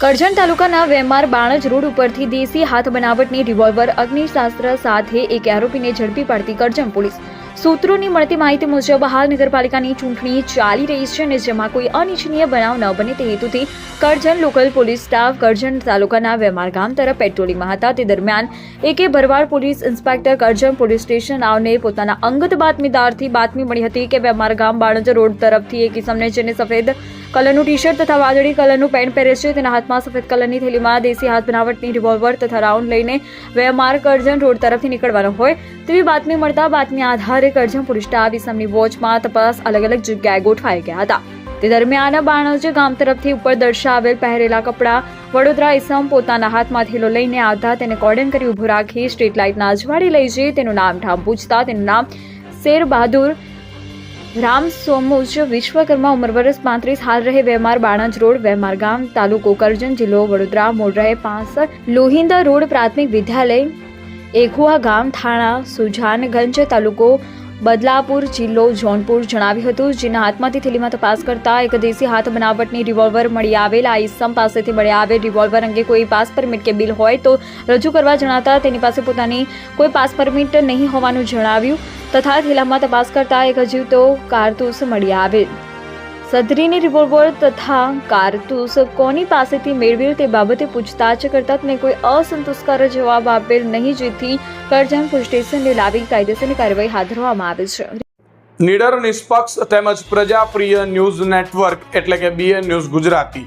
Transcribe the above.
કરજણ તાલુકાના વેમાર બાણજ રોડ ઉપરથી દેશી હાથ બનાવટની રિવોલ્વર અગ્નિશાસ્ત્ર સાથે એક આરોપીને ઝડપી પાડતી કરજણ પોલીસ. સૂત્રોની મળતી માહિતી મુજબ, હાલ નગરપાલિકાની ચૂંટણી ચાલી રહી છે અને જેમાં કોઈ અનિચ્છનીય બનાવ ન બને તે હેતુથી Karjan local police staff Karjan તાલુકાના વેમાર ગામ તરફ પેટ્રોલિંગમાં હતા. તે દરમિયાન A K Bharwad police inspector Karjan police station આવને પોતાના અંગત બાતમીદારથી બાતમી મળી હતી કે વેમાર ગામ બાણજ રોડ તરફથી એક કિસમને જેને સફેદ કલરનું ટી શર્ટ તથા વાદળી કલરનું પેન્ટ પહેરે છે. તેના હાથમાં સફેદ કલરની થેલીમાં દેશી હાથ બનાવટની રિવોલ્વર તથા રાઉન્ડ લઈને વેમાર્ક કરજણ રોડ તરફથી નીકળવાનો હોય તેવી બાતમી મળતા બાતમી આધારે કરજણ પોલીસ સ્ટાફ ઇસમની વોચમાં તપાસ અલગ અલગ જગ્યાએ ગોઠવાઈ ગયા હતા. તે દરમિયાન બાણજ ગામ તરફથી ઉપર દર્શાવેલ પહેરેલા કપડાં વડોદરા ઇસમ પોતાના હાથમાં થેલો લઈને આવતા તેને કોર્ડન કરી ઊભો રાખી સ્ટ્રીટ લાઇટના અજવાળી લઈ જઈ તેનું નામ ઠામ પૂછતા તેનું નામ શેર બહાદુર રામ સોમુજ વિશ્વકર્મા ઉંમર વર્ષ પાંત્રીસ, હાલ રહે વેમાર બાણજ રોડ, વેમાર ગામ, તાલુકો કરજણ, જિલ્લો વડોદરા મૂળ રહે પાસઠ, લોહિંદા રોડ પ્રાથમિક વિદ્યાલય એઘુઆ ગામ, થાણા, સુજાનગંજ તાલુકો બદલાપુર જિલ્લો જોનપુર જણાવ્યું હતું, જેના હાથમાંથી થેલીમાં તપાસ કરતા એક દેશી હાથ બનાવટની રિવોલ્વર મળી આવેલ, આ ઇસમ પાસેથી મળી આવેલ રિવોલ્વર અંગે કોઈ પાસ પરમિટ કે બિલ હોય તો રજૂ કરવા જણાતા તેની પાસે પોતાની કોઈ પાસ પરમિટ નહીં હોવાનું જણાવ્યું, તથા થેલામાં તપાસ કરતા એક અજીવતો કારતૂસ મળી આવેલ. સદરીની રિવોલ્વર તથા કારતૂસ કોની પાસેથી મેળવેલ તે બાબતે પૂછતાછ કરતા તેને કોઈ અસંતોષકારક જવાબ આપેલ નહીં, જેથી કરજણ પોલીસ સ્ટેશનને લાવી કાયદેસરની કાર્યવાહી હાથ ધરવામાં આવે છે. નિડર નિષ્પક્ષ તેમજ પ્રજાપ્રિય ન્યૂઝ નેટવર્ક એટલે કે BN news Gujarati.